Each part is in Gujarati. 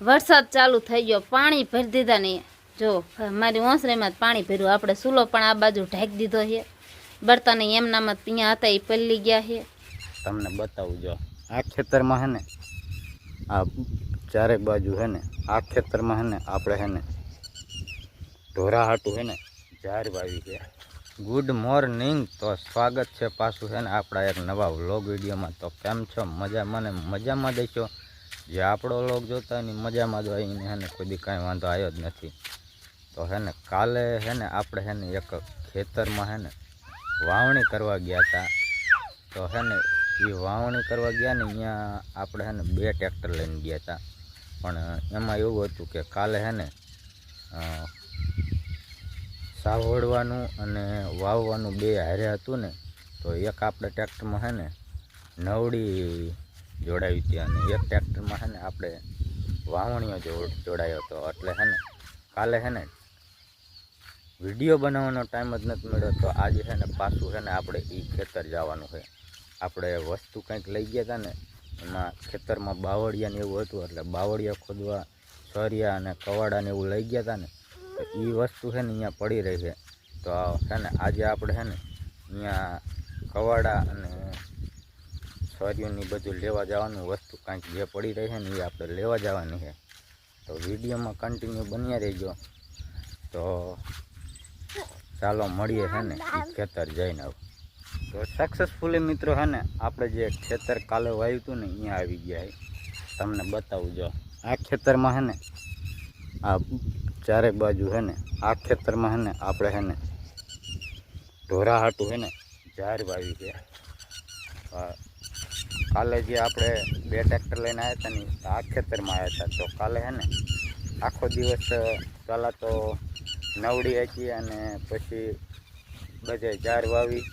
વરસાદ ચાલુ થઈ ગયો, પાણી ભરી દીધા ને. જો, મારી ઓસરીમાં જ પાણી ભર્યું. આપણે સૂલો પણ આ બાજુ ઢાંકી દીધો છે. બળતાને એમનામાં ત્યાં હતા, એ પલ્લી ગયા છે. તમને બતાવું જો, આ ખેતરમાં હે ને, આ ચારેક બાજુ હે ને, આ ખેતરમાં હે ને, આપણે હે ને ઢોરા હાટું હે ને ઝાર વાવી છે. ગુડ મોર્નિંગ તો સ્વાગત છે પાછું છે ને, આપણા એક નવા વ્લોગ વિડીયોમાં. તો કેમ છો? મજા, મને મજામાં દેશો? જે આપણો લોક જોતા એની મજામાં જ હોય, એને હે ને કોઈ કાંઈ વાંધો આવ્યો જ નથી. તો હે ને કાલે હે ને આપણે હે ને એક ખેતરમાં હે ને વાવણી કરવા ગયા હતા તો હે ને એ વાવણી કરવા ગયા ને અહીંયા આપણે હે ને બે ટ્રેક્ટર લઈને ગયા હતા પણ એમાં એવું હતું કે કાલે હે ને સાવડવાનું અને વાવવાનું બે હારે હતું ને, તો એક આપણે ટ્રેક્ટરમાં હે ને નવડી જોડાવી હતી અને એક ટ્રેક્ટરમાં છે ને આપણે વાવણીઓ જોડ, જોડાયો હતો. એટલે હે ને, કાલે હે ને વીડિયો બનાવવાનો ટાઈમ જ નથી મળ્યો, તો આજે છે ને પાછું છે ને આપણે એ ખેતર જવાનું છે. આપણે વસ્તુ કંઈક લઈ ગયા હતા ને, એમાં ખેતરમાં બાવળિયા ને એવું હતું, એટલે બાવળિયા ખોદવા, સરિયા અને કવાડા ને એવું લઈ ગયા હતા ને, તો એ વસ્તુ છે ને અહીંયા પડી રહી છે. તો છે ને આજે આપણે છે ને અહીંયા કવાડા અને સરિયુંની બધું લેવા જવાનું વસ્તુ કાંઈક જે પડી રહી છે ને એ આપણે લેવા જવાની છે. તો વિડીયોમાં કન્ટિન્યુ બન્યા રહેજો. તો ચાલો મળીએ છે ને ખેતર જઈને તો સક્સેસફુલી મિત્રો છે ને આપણે જે ખેતર કાલે વાવ્યું હતું ને અહીંયા આવી ગયા છે. તમને બતાવું જો, આ ખેતરમાં છે ને આ ચારે બાજુ છે ને આ ખેતરમાં છે ને આપણે છે ને ઢોરા હાટું છે ને ઝાર વાવી ગયા કાલે જે આપણે બે ટ્રેક્ટર લઈને આવ્યા હતા ને, આ ખેતરમાં આવ્યા હતા. તો કાલે હે ને, આખો દિવસ પહેલાં તો નવડી હતી અને પછી બધે ઝાર વાવી.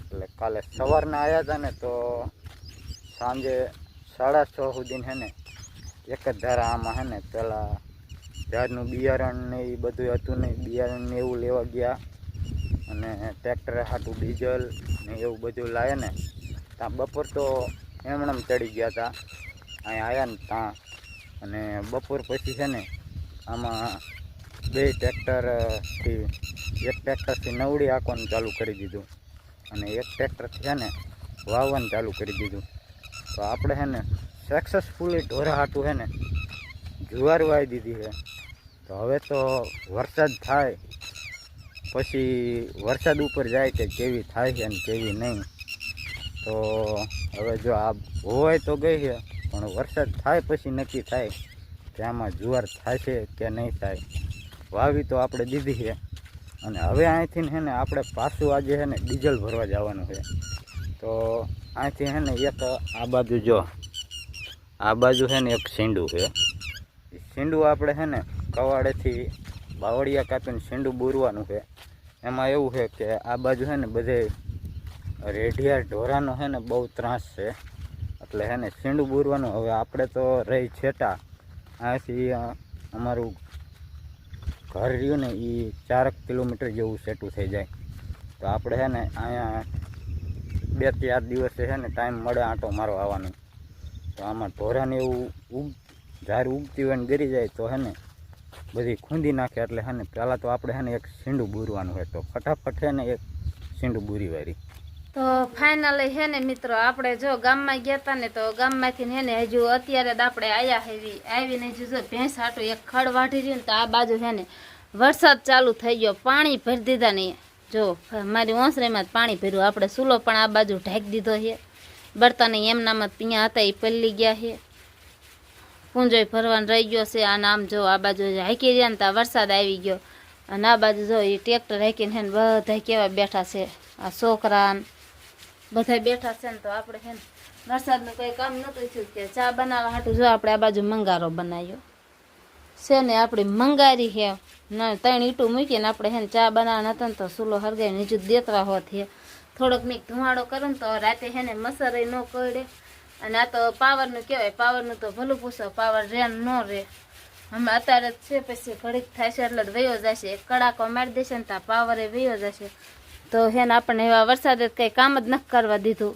એટલે કાલે સવારના આવ્યા હતા ને, તો સાંજે સાડા છ સુધી છે ને, એક જ ધારા આમાં હે ને પહેલાં ઝાડનું બિયારણ ને એ બધું હતું ને, બિયારણ ને એવું લેવા ગયા. અને ટ્રેક્ટર હાટું ડીઝલ ને એવું બધું લાવે ને ત્યાં બપોર તો એમણે ચડી ગયા હતા અહીંયા આવ્યા ને ત્યાં અને બપોર પછી છે ને આમાં બે ટ્રેક્ટરથી એક ટ્રેક્ટરથી નવડી આંકવાનું ચાલુ કરી દીધું. અને એક ટ્રેક્ટરથી છે ને વાવવાનું ચાલુ કરી દીધું. તો આપણે છે ને સક્સેસફુલી ઢોરા હાટું છે ને જુવાર વાવી દીધી છે. તો હવે તો વરસાદ થાય. પછી વરસાદ ઉપર જાય કે કેવી થાય છે અને કેવી નહીં. તો હવે જો આ હોય તો ગઈ છે, પણ વરસાદ થાય પછી નક્કી થાય કે આમાં જુવાર છે કે નહીં થાય. વાવી તો આપણે દીધી છે. અને હવે અહીંથી છે ને આપણે પાછું આજે છે ને ડીઝલ ભરવા જવાનું છે. તો અહીંથી છે ને એક આ બાજુ જો, આ બાજુ છે ને એક સીંડું છે. એ સીંડું આપણે છે ને કવાડેથી બાવળિયા કાપીને સીંડું બોરવાનું છે. એમાં એવું છે કે આ બાજુ છે ને બધે રેઢિયા ઢોરાનો છે ને બહુ ત્રાસ છે. એટલે હે ને સીંડું બૂરવાનું. હવે આપણે તો રહી છેટા. અહીંથી અમારું ઘર રહ્યું ને એ ચારક કિલોમીટર જેવું સેટું થઈ જાય. તો આપણે છે ને અહીંયા બે ચાર દિવસે છે ને ટાઈમ મળે આંટો મારો આવવાનો. તો આમાં ઢોરાને એવું ઉગ ઝાર ઉગતી હોય ને ગરી જાય તો હે ને બધી ખૂંદી નાખે. એટલે હે ને પહેલાં તો આપણે હે ને એક સીંડું બૂરવાનું હોય તો ફટાફટ છે ને એક સીંડું બૂરી વારી. તો ફાઇનલી હે ને મિત્રો, આપણે જો ગામમાં ગયા હતા ને તો ગામમાંથી હે ને હજુ અત્યારે જ આપણે આવ્યા હેવી. આવીને હજુ જો ભેંસ હાટું એક ખડ વાઢી રહ્યું ને તો આ બાજુ હે ને વરસાદ ચાલુ થઈ ગયો. પાણી ભરી દીધા ને. જો, મારી ઓસરીમાં જ પાણી ભર્યું. આપણે સૂલો પણ આ બાજુ ઢાંકી દીધો છે. બળતાને એમનામાં ત્યાં હતા, એ પલ્લી ગયા છે. પૂંજોય ભરવાનું રહી ગયો છે. આ નામ જો આ બાજુ હાકી રહ્યા ને ત્યાં વરસાદ આવી ગયો. અને આ બાજુ જો એ ટ્રેક્ટર હાકીને હે બધા કેવા બેઠા છે. આ છોકરા ને બધા બેઠા છે ને તો આપણે છે ને વરસાદનું કંઈ કામ નહોતું થયું કે ચા બનાવવા હાટું જો આપણે આ બાજુ મંગારો બનાવ્યો. છે ને આપણી મંગારી છે. ના ત્રણ ઈંટું મૂકીને આપણે છે ને ચા બનાવવા નતા ને તો સૂલો હરગાઈ નીચું દેતવા હોત છે થોડોક મેં ધુમાડો કરું તો રાતે છે ને મસરે ન કરડે. અને આ તો પાવરનું કહેવાય, પાવરનું તો ભલું પૂછો, પાવર રે ન રે. હમણાં અત્યારે જ છે, પછી ઘડીક છે એટલે વયો જશે કડાકો મારી દેશે ને ત્યાં પાવરે વયો જશે તો હે ને આપણને એવા વરસાદે કંઈ કામ જ નથી કરવા દીધું.